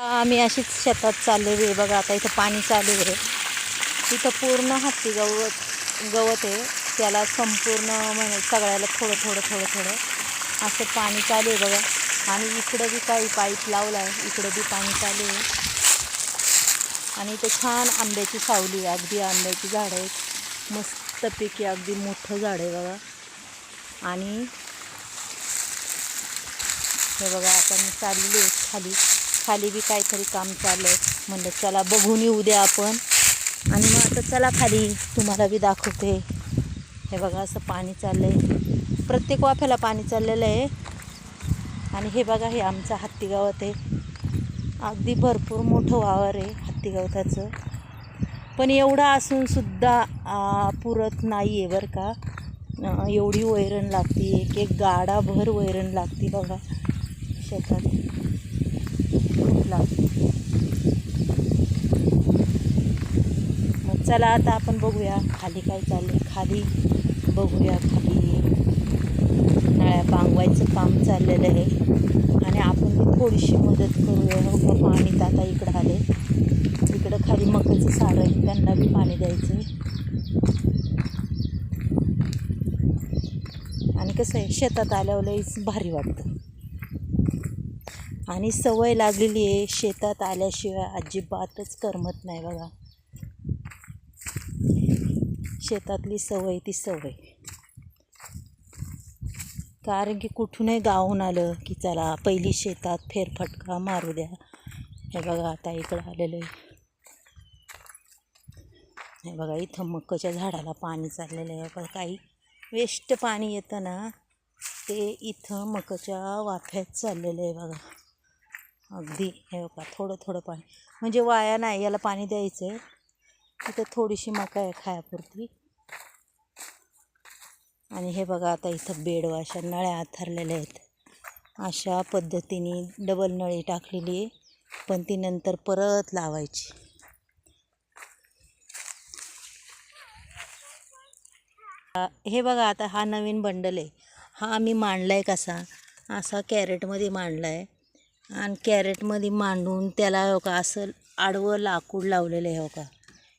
आम्ही अशीच शेतात चाललेली आहे. बघा आता इथं पाणी चालू आहे. इथं पूर्ण हत्ती गवत गवत आहे. त्याला संपूर्ण म्हणजे सगळ्याला थोडं थोडं थोडं थोडं असं पाणी चालू आहे बघा. आणि इकडं बी काही पाईप लावला आहे इकडं बी पाणी चालू आहे. आणि इथं छान आंब्याची सावली आहे. अगदी आंब्याची झाडं आहेत. मस्तपैकी अगदी मोठं झाड आहे बघा. आणि हे बघा आता मी चाललेली आहे खाली. खाली बी काहीतरी काम चाललं आहे म्हणलं चला बघून येऊ द्या आपण. आणि मग आता चला खाली तुम्हाला बी दाखवते. हे बघा असं पाणी चाललं आहे प्रत्येक वाफ्याला पाणी चाललेलं आहे. आणि हे बघा हे आमचं हत्ती गावात आहे. अगदी भरपूर मोठं वावर आहे हत्ती गवताचं पण एवढं असूनसुद्धा पुरत नाही आहे बरं का. एवढी वैरण लागते. एक एक गाडाभर वैरण लागते बघा. शेतात. खूप मग चला आता आपण बघूया खाली काय चालले खाली बघूया खाली नळ्या पांगवायचं काम चाललेलं आहे. आणि आपण थोडीशी मदत करूया. हो पाणी आता इकडं आले इकडं खाली मकाचं सारं आहे. त्यांना बी पाणी द्यायचं आणि कसं आहे? शेतात आल्यावर लईच भारी वाटतं. आणि सवय लागलेली आहे शेतात आल्याशिवाय अजिबातच करमत नाही बघा. शेतातली सवय ती सवय. कारण की कुठूनही गावून आलं की चला पहिली शेतात फेरफटका मारू द्या. हे बघा आता इकडं आलेलं आहे. हे बघा इथं मकाच्या झाडाला पाणी चाललेलं आहे. बघा काही वेस्ट पाणी येतं ना ते इथं मकाच्या वाफ्यात चाललेलं आहे बघा. अगदी. हे बघा थोडं थोडं पाणी. म्हणजे वाया नाही याला पाणी द्यायचं आहे इथं थोडीशी मका आहे खायापुरती. आणि हे बघा आता इथं बेड अशा नळ्या आथरलेल्या आहेत. अशा पद्धतीने डबल नळी टाकलेली आहे. पण ती नंतर परत लावायची. हे बघा आता हा नवीन बंडल आहे. हा आम्ही मांडला आहे कसा? असा कॅरेटमध्ये मांडला आहे आणि कॅरेटमध्ये मांडून त्याला हो का असं आडवं लाकूड लावलेलं आहे हो का?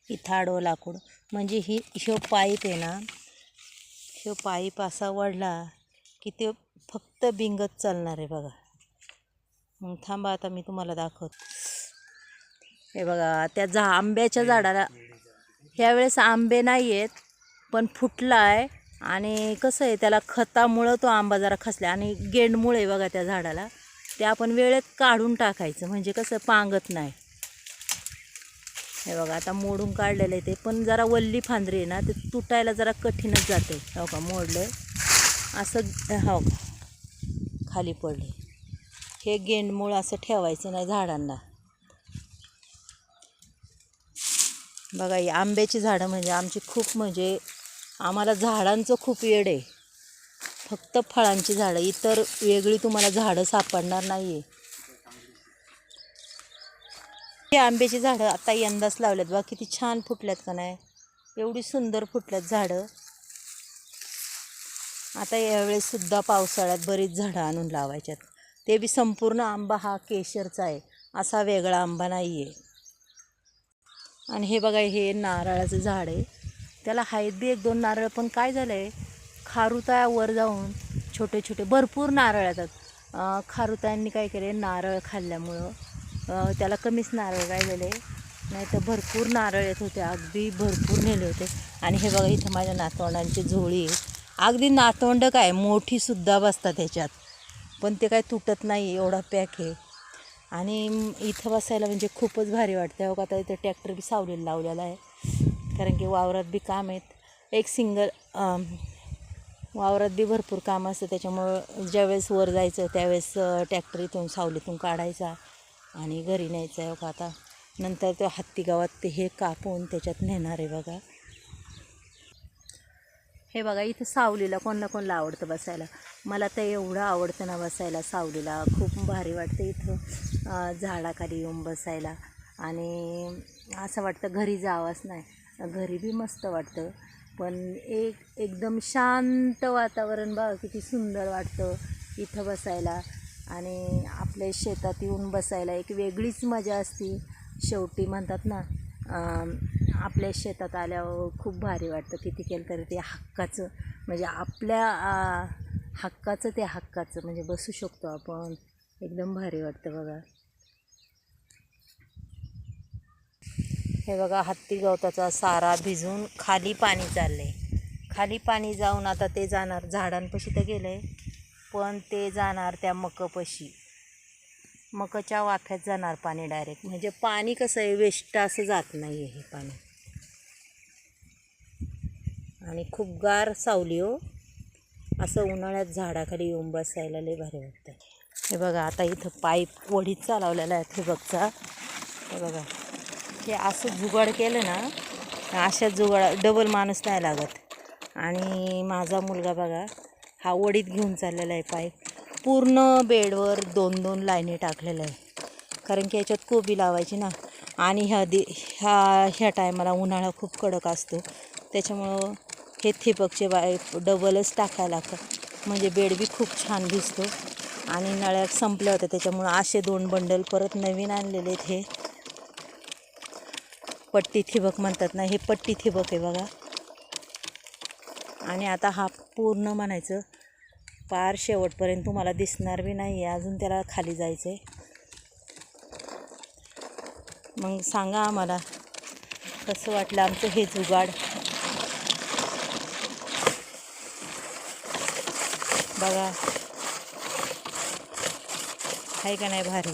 इथं आडवं लाकूड. म्हणजे ही ह्यो पाईप आहे ना ह्यो पाईप असा वाढला की ते फक्त बिंगत चालणार आहे बघा. मग थांबा आता मी तुम्हाला दाखवत. हे बघा त्या झा आंब्याच्या झाडाला ह्यावेळेस आंबे नाही आहेत पण फुटला आहे आणि कसं आहे त्याला खतामुळं तो आंबा जरा खसला आणि गेंडमुळे आहे बघा त्या झाडाला. ते आपण वेळेत काढून टाकायचं म्हणजे कसं पांगत नाही. हे बघा आता मोडून काढलेलं आहे ते पण जरा वल्ली फांदरी आहे ना ते तुटायला जरा कठीणच जाते. हो का मोडलं असं हो का खाली पडले हे गेंडमूळ असं ठेवायचं नाही झाडांना. बघा ही आंब्याची झाडं म्हणजे आमची खूप म्हणजे आम्हाला झाडांचं खूप वेड आहे. फक्त फळांची झाडं इतर वेगळी तुम्हाला झाडं सापडणार नाही आहे हे आंब्याची झाडं आता यंदाच लावल्यात बा किती छान फुटल्यात का नाही? एवढी सुंदर फुटल्यात झाडं. आता यावेळेससुद्धा पावसाळ्यात बरीच झाडं आणून लावायच्यात. ते बी संपूर्ण आंबा हा केशरचा आहे असा वेगळा आंबा नाही आहे आणि हे बघा हे नारळाचं झाड आहे. त्याला हायत बी एक दोन नारळ पण काय झालं आहे खारुताया वर जाऊन छोटे छोटे भरपूर नारळ येतात. खारुतायांनी काय केले? नारळ खाल्ल्यामुळं त्याला कमीच नारळ काय झाले नाही तर भरपूर नारळ येत होते अगदी भरपूर नेले होते. आणि हे बघा इथं माझ्या नातवंडांची झोळी आहे. अगदी नातवंड काय? मोठीसुद्धा बसतात ह्याच्यात. पण ते काय तुटत नाही एवढा पॅक आहे. आणि इथं बसायला म्हणजे खूपच भारी वाटतं हो आता इथं ट्रॅक्टर बी सावलेला लावलेला आहे. कारण की वावरात बी काम आहेत. एक सिंगल वावरात बी भरपूर काम असतं. त्याच्यामुळं ज्यावेळेस वर जायचं त्यावेळेस ट्रॅक्टर इथून सावलीतून काढायचा आणि घरी न्यायचा. आहे आता नंतर तो हत्ती गावात ते हे कापून त्याच्यात नेणार आहे बघा. हे बघा इथं सावलीला कोणला कोणला आवडतं बसायला? मला तर एवढं आवडतं ना बसायला सावलीला. खूप भारी वाटतं इथं झाडाखाली येऊन बसायला. आणि असं वाटतं घरी जावंच नाही. घरी बी मस्त वाटतं. पण एक एकदम शांत वातावरण बघा किती सुंदर वाटतं इथं बसायला. आणि आपल्या शेतात येऊन बसायला एक वेगळीच मजा असते. शेवटी म्हणतात ना आपल्या शेतात आल्यावर खूप भारी वाटतं. किती केलं तरी ते हक्काचं. म्हणजे आपल्या हक्काचं ते हक्काचं. म्हणजे बसू शकतो आपण. एकदम भारी वाटतं बघा. हे बघा हत्ती गवताचा सारा भिजून खाली पाणी चाललं आहे खाली पाणी जाऊन आता ते जाणार झाडांपाशी तर गेलं आहे पण ते जाणार त्या मकपाशी. मकच्या वाफ्यात जाणार पाणी डायरेक्ट म्हणजे पाणी कसं आहे वेस्ट असं जात नाही आहे हे पाणी. आणि खूप गार सावली हो. असं उन्हाळ्यात झाडाखाली येऊन बसायला लय भारी वाटतं हे बघा आता इथं पाईप वडीत चालवलेला आहे ठिबकचा हे बघा. हे असं जुगाड केलं ना अशा जुगाड डबल माणूस नाही लागत. आणि माझा मुलगा बघा हा वडीत घेऊन चाललेला आहे पाय. पूर्ण बेडवर दोन दोन लाईनी टाकलेलं आहे कारण की याच्यात कोबी लावायची ना. आणि ह्या दि ह्या ह्या टायमाला उन्हाळा खूप कडक असतो. त्याच्यामुळं हे थिपकचे बाय डबलच टाकायला लागतं. म्हणजे बेड बी खूप छान दिसतो. आणि नळ्यात संपल्या होत्या त्याच्यामुळं असे दोन बंडल परत नवीन आणलेले आहेत हे. पट्टी थिबक म्हणतात ना हे पट्टी थिबक आहे बघा. आणि आता हा पूर्ण म्हणायचं पार शेवटपर्यंत तुम्हाला दिसणार बी नाही आहे अजून त्याला खाली जायचं आहे मग सांगा आम्हाला कसं वाटलं आमचं हे जुगाड? बघा. आहे का नाही भारी?